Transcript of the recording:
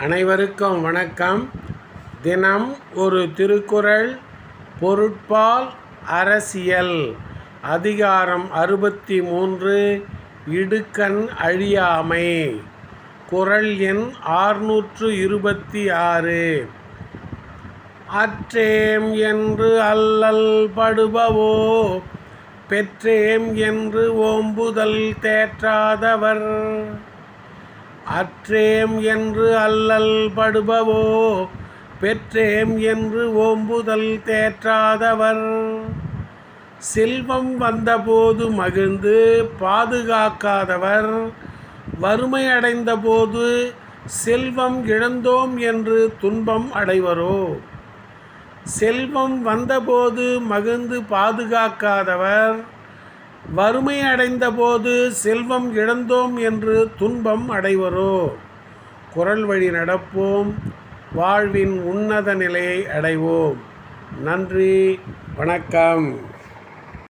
அனைவருக்கும் வணக்கம். தினம் ஒரு திருக்குறள் பொருட்பால் அரசியல். அதிகாரம் அறுபத்தி மூன்று இடுக்கண் அழியாமை. குறள் எண் ஆறுநூற்று இருபத்தி ஆறு. அற்றேம் என்று அல்லல் படுபவோ பெற்றேம் என்று ஓம்புதல் தேற்றாதவர். அற்றேம் என்று அல்லல் படுபவோ பெற்றேம் என்று ஓம்புதல் தேற்றாதவர். செல்வம் வந்தபோது மகிழ்ந்து பாதுகாக்காதவர். வறுமை அடைந்தபோது செல்வம் இழந்தோம் என்று துன்பம் அடைவரோ. செல்வம் வந்தபோது மகிழ்ந்து பாதுகாக்காதவர். வறுமை அடைந்தபோது செல்வம் இழந்தோம் என்று துன்பம் அடைவரோ? குரல் வழி நடப்போம் வாழ்வின் உன்னத நிலையை அடைவோம். நன்றி வணக்கம்.